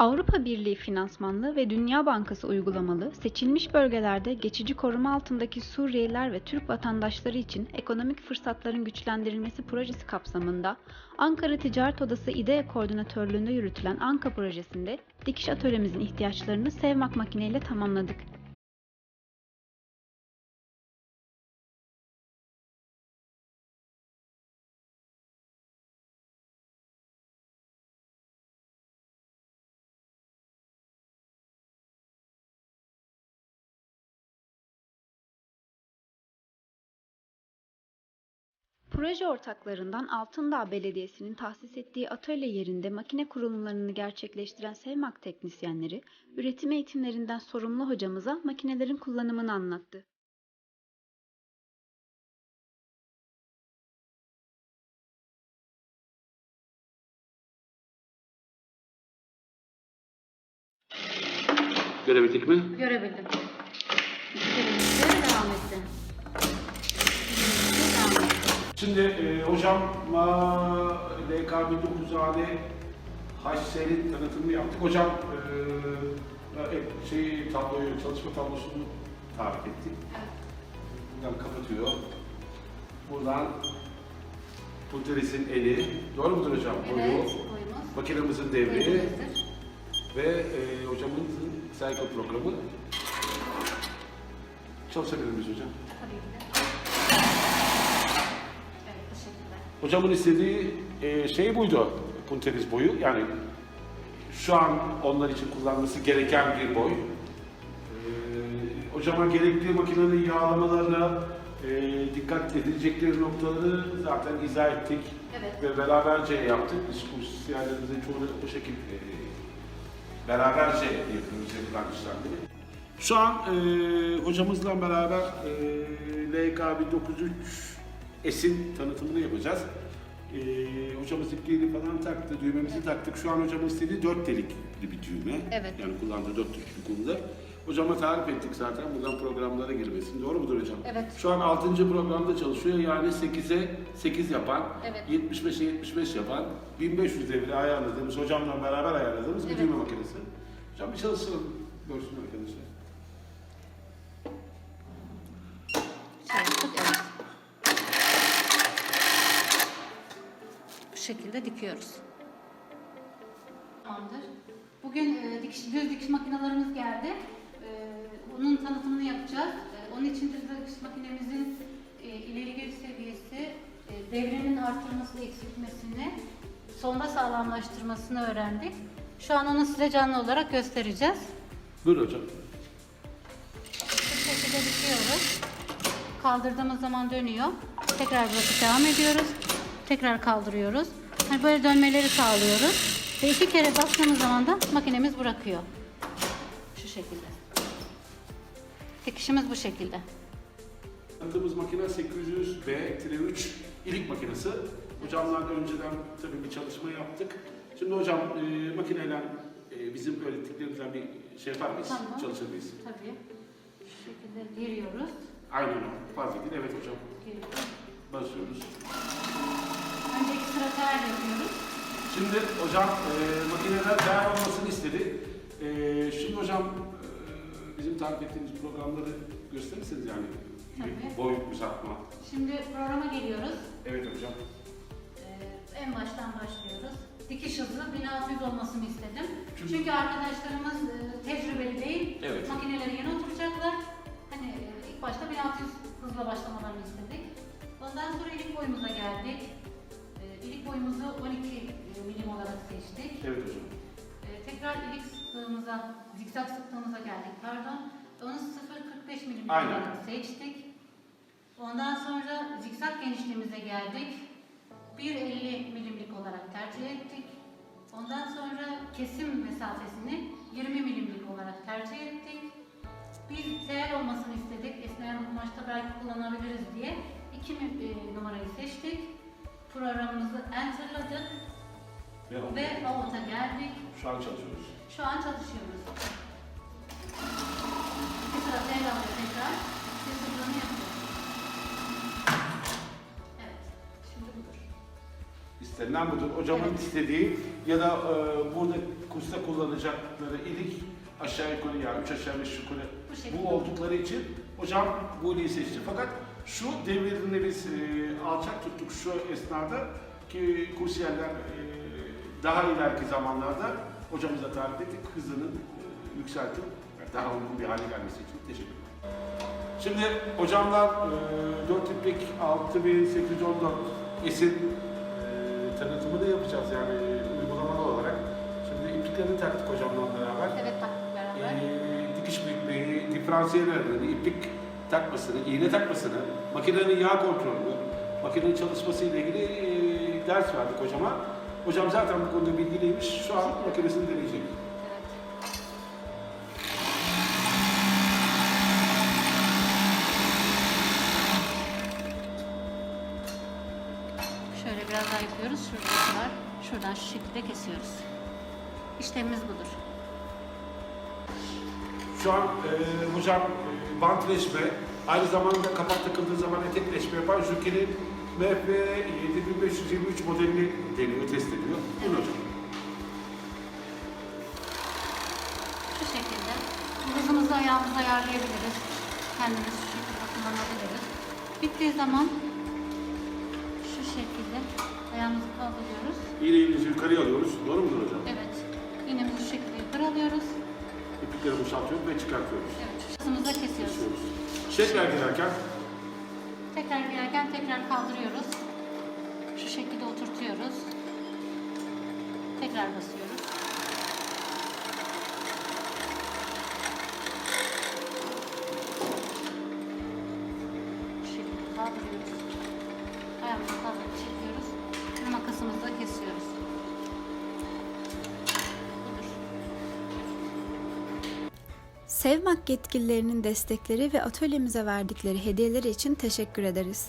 Avrupa Birliği finansmanlı ve Dünya Bankası uygulamalı seçilmiş bölgelerde geçici koruma altındaki Suriyeliler ve Türk vatandaşları için ekonomik fırsatların güçlendirilmesi projesi kapsamında Ankara Ticaret Odası İDEA Koordinatörlüğünde yürütülen Anka projesinde dikiş atölyemizin ihtiyaçlarını Sevmak makineyle tamamladık. Proje ortaklarından Altındağ Belediyesi'nin tahsis ettiği atölye yerinde makine kurulumlarını gerçekleştiren Sevmak teknisyenleri, üretim eğitimlerinden sorumlu hocamıza makinelerin kullanımını anlattı. Görebildik mi? Görebildim. Görebildim. Devam etsin. Devam etsin. Şimdi e, hocamla LK 1900AD HSL'in tanıtımını yaptık. Hocam e, şey tabloyu, çalışma tablosunu tarif ettik. Buradan kapatıyor. Buradan Puteris'in eni. Doğru mudur hocam? Boyu, Evet, boyumuz. makinemizin devri ve e, hocamızın cycle programı. Çalışabilir miyiz hocam? Tabii ki de. Evet, bu şekilde. Hocamın istediği e, şey buydu, punteriz boyu. Yani şu an onlar için kullanması gereken bir boy. E, hocama gerekli makinenin yağlamalarına e, dikkat edilecekleri noktaları zaten izah ettik. Evet. Ve beraberce yaptık. Biz kursiyerlerimizin çoğunu bu şekilde e, beraberce yapıyoruz yapılan işlemleri. Şu an e, hocamızla beraber e, LK 1903 S'in tanıtımını yapacağız. E, hocamız ipliğini falan taktı, düğmemizi taktık. Şu an hocamın istediği dört delikli bir düğme. Evet. Yani kullandığı dört delikli kumda. Hocama tarif ettik zaten buradan programlara girmesini. Doğru mudur hocam? Evet. Şu an 6. programda çalışıyor. Yani 8'e 8 yapan, Evet. 75'e 75 yapan, 1500 devre ayarladığımız, hocamla beraber ayarladığımız bir Evet. düğme makinesi. Hocam bir çalışalım. Görsün arkadaşlar. Çalıştık, evet. Şekilde dikiyoruz. Tamamdır. Bugün e, dikiş, düz dikiş makinelerimiz geldi. E, onun tanıtımını yapacağız. E, onun için düz dikiş makinemizin e, ileri geri seviyesi, e, devrenin artırması, eksiltmesini, sonda sağlamlaştırmasını öğrendik. Şu an onu size canlı olarak göstereceğiz. Buyur hocam. Bu şekilde dikiyoruz. Kaldırdığımız zaman dönüyor. Tekrar bırakıp devam ediyoruz. Tekrar kaldırıyoruz. Hani böyle dönmeleri sağlıyoruz. Ve iki kere bastığımız zaman da makinemiz bırakıyor. Şu şekilde. Dikişimiz bu şekilde. Tanıdığımız makine 800B-3 ilik makinesi. Hocamla önceden tabii bir çalışma yaptık. Şimdi hocam e, makineyle e, bizim öğrettiklerimizden bir şey yapar mıyız? Tamam. Çalışır mıyız? Tabii. Şu şekilde giriyoruz. Aynen o. Fark edin. Evet hocam. Giriyoruz. Basıyoruz. Önce iki sıra ter yapıyoruz. Şimdi hocam e, makineler değer olmasını istedi. E, şimdi hocam e, bizim tarif ettiğimiz programları gösterirseniz yani Tabii. boy uzatma. Şimdi programa geliyoruz. Evet hocam. Ee, en baştan başlıyoruz. Dikiş hızı 1600 olmasını istedim. Çünkü- Çünkü, arkadaşlarımız e, ilik sıklığımıza, zikzak sıklığımıza geldik pardon. Onu 0.45 milim Aynen. seçtik. Ondan sonra zikzak genişliğimize geldik. 1.50 milimlik olarak tercih ettik. Ondan sonra kesim mesafesini 20 milimlik olarak tercih ettik. Biz tel olmasını istedik. Esneyen kumaşta belki kullanabiliriz diye 2 numarayı seçtik. Programımızı enterladık Ve avuta geldik. Şu an çalışıyoruz. Şu an çalışıyoruz. Bir sıra alıyor tekrar. Bir sıfırını yapıyoruz. Evet. Şimdi budur. istenilen budur. Hocamın Evet. istediği ya da e, burada kursta kullanacakları ilik aşağı yukarı yani üç aşağı beş yukarı Bu şekilde. bu oldukları için hocam bu iliği seçti. Fakat şu devirinde biz e, alçak tuttuk şu esnada ki kursiyerler e, daha ileriki zamanlarda hocamıza tarif ettik. Hızını e, yükseltip daha uygun bir hale gelmesi için teşekkür ederim. Şimdi hocamlar e, 4 iplik 6814 esin e, tanıtımını yapacağız yani uygulamalı olarak. Şimdi ipliklerini taktık hocamla beraber. Evet taktık beraber. Ee, dikiş büyüklüğü, diferansiyel ayarlarını, iplik takmasını, iğne takmasını, makinenin yağ kontrolünü, makinenin çalışması ile ilgili e, ders verdik hocama. Hocam zaten bu konuda bilgiliymiş. Şu an makinesini deneyecek. Şöyle biraz daha yapıyoruz. Şuraya kadar. Şuradan şu şekilde kesiyoruz. İşlemimiz budur. Şu an e, hocam e, bantleşme, aynı zamanda kapak takıldığı zaman etekleşme yapan Juki'nin MF 7523 modelini deniyor, test ediyor. Buyurun hocam. Şu şekilde. Hızımızı ayağımızı ayarlayabiliriz. Kendimiz şu şekilde kullanabiliriz. Bittiği zaman şu şekilde ayağımızı kaldırıyoruz. İğneyi yukarıya alıyoruz. Doğru mudur hocam? Evet. İğnemizi şu şekilde yukarı alıyoruz. İplikleri boşaltıyoruz ve çıkartıyoruz. Evet. Hızımıza kesiyoruz. Kesiyoruz. Tekrar girerken Tekrar girerken tekrar kaldırıyoruz. Şu şekilde oturtuyoruz. Tekrar basıyoruz. Bu şekilde kaldırıyoruz. Ayağımızı kaldırıp çekiyoruz. Ve makasımızla kesiyoruz. Budur. Sevmak yetkililerinin destekleri ve atölyemize verdikleri hediyeler için teşekkür ederiz.